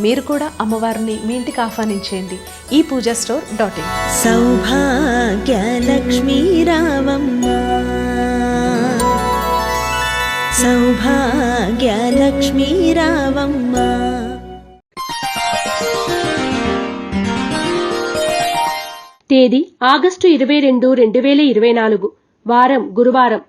మీరు కూడా అమ్మవారిని మీ ఇంటికి ఆహ్వానించేయండి. ఈ Pooja store dot in. Saubhagyalakshmi రావమ్మ. సౌభాగ్యలక్ష్మీ రావమ్మ. తేదీ ఆగస్టు ఇరవై రెండు రెండు వేల ఇరవై నాలుగు. వారం గురువారం.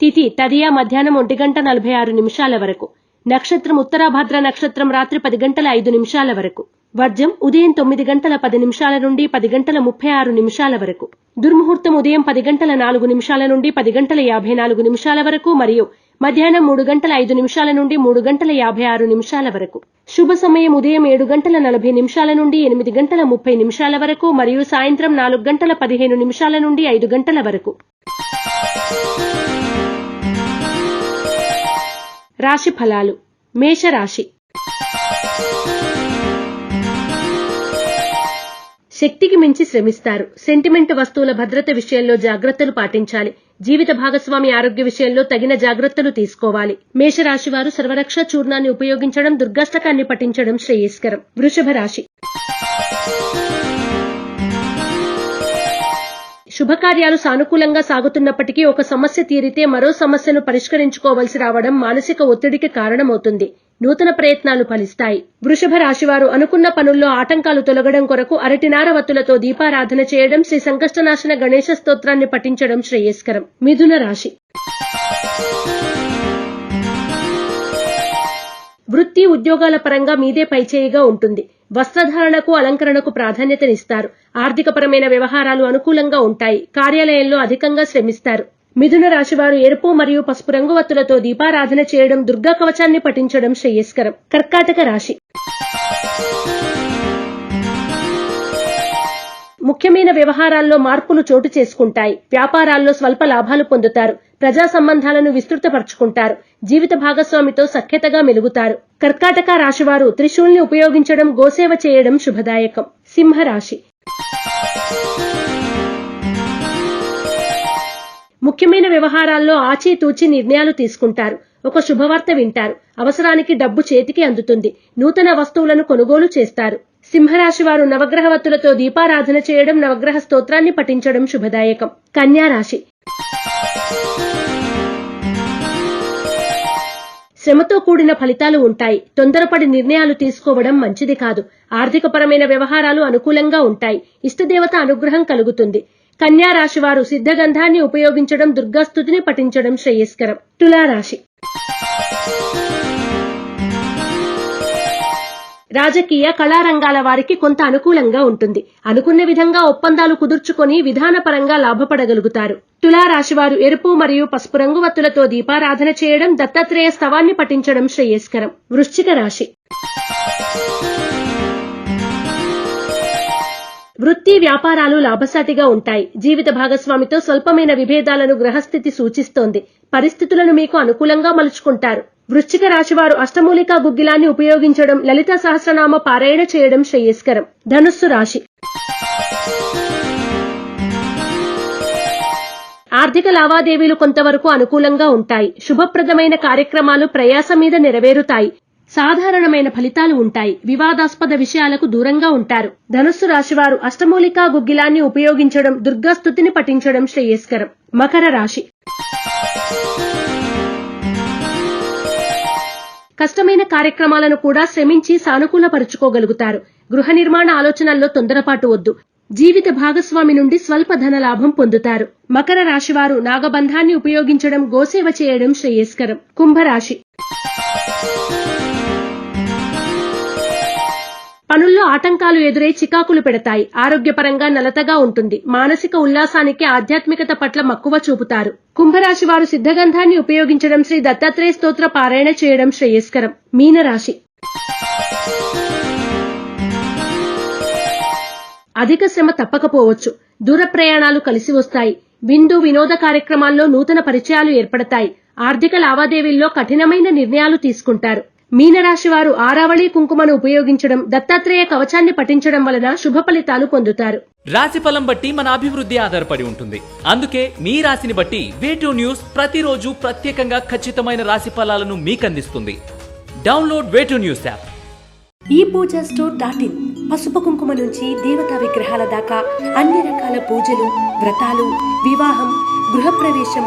తిథి తదియా మధ్యాహ్నం ఒంటి గంట నలభై ఆరు నిమిషాల వరకు. నక్షత్రం ఉత్తరాభద్ర నక్షత్రం రాత్రి పది గంటల ఐదు నిమిషాల వరకు. వర్జం ఉదయం తొమ్మిది గంటల పది నిమిషాల నుండి పది గంటల ముప్పై ఆరు నిమిషాల వరకు. దుర్ముహూర్తం ఉదయం పది గంటల నాలుగు నిమిషాల నుండి పది గంటల యాభై నాలుగు నిమిషాల వరకు మరియు మధ్యాహ్నం మూడు గంటల ఐదు నిమిషాల నుండి మూడు గంటల యాభై ఆరు నిమిషాల వరకు. శుభ సమయం ఉదయం ఏడు గంటల నలభై నిమిషాల నుండి ఎనిమిది గంటల ముప్పై నిమిషాల వరకు మరియు సాయంత్రం నాలుగు గంటల పదిహేను నిమిషాల నుండి ఐదు గంటల వరకు. రాశి ఫలాలు మేషరాశి. శక్తికి మించి శ్రమిస్తారు. సెంటిమెంట్ వస్తువుల భద్రత విషయంలో జాగ్రత్తలు పాటించాలి. జీవిత భాగస్వామి ఆరోగ్య విషయంలో తగిన జాగ్రత్తలు తీసుకోవాలి. మేషరాశి వారు సర్వరక్ష చూర్ణాన్ని ఉపయోగించడం దుర్గాష్టకాన్ని పఠించడం శ్రేయస్కరం. వృషభ రాశి శుభకార్యాలు సానుకూలంగా సాగుతున్నప్పటికీ ఒక సమస్య తీరితే మరో సమస్యను పరిష్కరించుకోవలసి రావడం మానసిక ఒత్తిడికి కారణమవుతుంది. నూతన ప్రయత్నాలు ఫలిస్తాయి. వృషభ రాశివారు అనుకున్న పనుల్లో ఆటంకాలు తొలగడం కొరకు అరటినార వత్తులతో దీపారాధన చేయడం శ్రీ సంకష్టనాశన గణేశ స్తోత్రాన్ని పఠించడం శ్రేయస్కరం. మిథున రాశి. వృత్తి ఉద్యోగాల పరంగా మీదే పైచేయిగా ఉంటుంది. వస్త్రధారణకు అలంకరణకు ప్రాధాన్యతనిస్తారు. ఆర్థికపరమైన వ్యవహారాలు అనుకూలంగా ఉంటాయి. కార్యాలయంలో అధికంగా శ్రమిస్తారు. మిథున రాశివారు ఎరుపు మరియు పసుపు రంగు వత్తులతో దీపారాధన చేయడం దుర్గా కవచాన్ని పఠించడం శ్రేయస్కరం. కర్కాటక రాశి. ముఖ్యమైన వ్యవహారాల్లో మార్పులు చోటు చేసుకుంటాయి. వ్యాపారాల్లో స్వల్ప లాభాలు పొందుతారు. ప్రజా సంబంధాలను విస్తృతపరచుకుంటారు. జీవిత భాగస్వామితో సఖ్యతగా మెలుగుతారు. కర్కాటక రాశివారు త్రిశూల్ని ఉపయోగించడం గోసేవ చేయడం శుభదాయకం. సింహరాశి ముఖ్యమైన వ్యవహారాల్లో ఆచితూచి నిర్ణయాలు తీసుకుంటారు. ఒక శుభవార్త వింటారు. అవసరానికి డబ్బు చేతికి అందుతుంది. నూతన వస్తువులను కొనుగోలు చేస్తారు. సింహరాశి వారు నవగ్రహవత్తులతో దీపారాధన చేయడం నవగ్రహ స్తోత్రాన్ని పఠించడం శుభదాయకం. కన్యా శ్రమతో కూడిన ఫలితాలు ఉంటాయి. తొందరపడి నిర్ణయాలు తీసుకోవడం మంచిది కాదు. ఆర్థికపరమైన వ్యవహారాలు అనుకూలంగా ఉంటాయి. ఇష్టదేవత అనుగ్రహం కలుగుతుంది. కన్యా రాశి వారు సిద్ధగంధాన్ని ఉపయోగించడం దుర్గాస్థుతిని పఠించడం శ్రేయస్కరం. తులారాశి రాజకీయ కళారంగాల వారికి కొంత అనుకూలంగా ఉంటుంది. అనుకున్న విధంగా ఒప్పందాలు కుదుర్చుకొని విధానపరంగా లాభపడగలుగుతారు. తులారాశివారు ఎరుపు మరియు పసుపు రంగు వత్తులతో దీపారాధన చేయడం దత్తాత్రేయ స్తవాన్ని పఠించడం శ్రేయస్కరం. వృశ్చిక రాశి. వృత్తి వ్యాపారాలు లాభసాటిగా ఉంటాయి. జీవిత భాగస్వామితో స్వల్పమైన విభేదాలను గ్రహస్థితి సూచిస్తోంది. పరిస్థితులను మీకు అనుకూలంగా మలుచుకుంటారు. వృశ్చిక రాశివారు అష్టమూలికా గుగ్గిలాన్ని ఉపయోగించడం లలిత సహస్రనామ పారాయణ చేయడం శ్రేయస్కరం. ధనుస్సు రాశి. ఆర్థిక లావాదేవీలు కొంతవరకు అనుకూలంగా ఉంటాయి. శుభప్రదమైన కార్యక్రమాలు ప్రయాస మీద నెరవేరుతాయి. సాధారణమైన ఫలితాలు ఉంటాయి. వివాదాస్పద విషయాలకు దూరంగా ఉంటారు. ధనుస్సు రాశివారు అష్టమూలికా గుగ్గిలాన్ని ఉపయోగించడం దుర్గాస్తుతిని పఠించడం శ్రేయస్కరం. మకర రాశి. కష్టమైన కార్యక్రమాలను కూడా శ్రమించి సానుకూలపరుచుకోగలుగుతారు. గృహ నిర్మాణ ఆలోచనల్లో తొందరపాటు వద్దు. జీవిత భాగస్వామి నుండి స్వల్ప ధన లాభం పొందుతారు. మకర రాశివారు నాగబంధాన్ని ఉపయోగించడం గోసేవ చేయడం శ్రేయస్కరం. కుంభరాశి ఆటంకాలు ఎదురై చికాకులు పెడతాయి. ఆరోగ్యపరంగా నలతగా ఉంటుంది. మానసిక ఉల్లాసానికి ఆధ్యాత్మికత పట్ల మక్కువ చూపుతారు. కుంభరాశి వారు సిద్ధగంధాన్ని ఉపయోగించడం శ్రీ దత్తాత్రేయ స్తోత్ర పారాయణ చేయడం శ్రేయస్కరం. మీనరాశి. అధిక శ్రమ తప్పకపోవచ్చు. దూర ప్రయాణాలు కలిసి వస్తాయి. విందు వినోద కార్యక్రమాల్లో నూతన పరిచయాలు ఏర్పడతాయి. ఆర్థిక లావాదేవీల్లో కఠినమైన నిర్ణయాలు తీసుకుంటారు. మీనరాశి వారు ఆరావళి కుంకుమను ఉపయోగించడం దత్తాత్రేయ కవచాన్ని పఠించడం వలన శుభ ఫలితాలు పొందుతారు. రాశి ఫలం బట్టి మన అభివృద్ధి ఆధారపడి ఉంటుంది. అందుకే మీ రాశిని బట్టి వేటూ న్యూస్ ప్రతిరోజు ప్రత్యేకంగా ఖచ్చితమైన రాశి ఫలాలను మీకు అందిస్తుంది డౌన్లోడ్ వేటూ న్యూస్ యాప్. ఈ పూజ స్టోర్ డాట్ ఇన్. పసుపు కుంకుమ నుంచి దేవతా విగ్రహాల దాకా అన్ని రకాల పూజలు వ్రతాలు వివాహం గృహప్రవేశం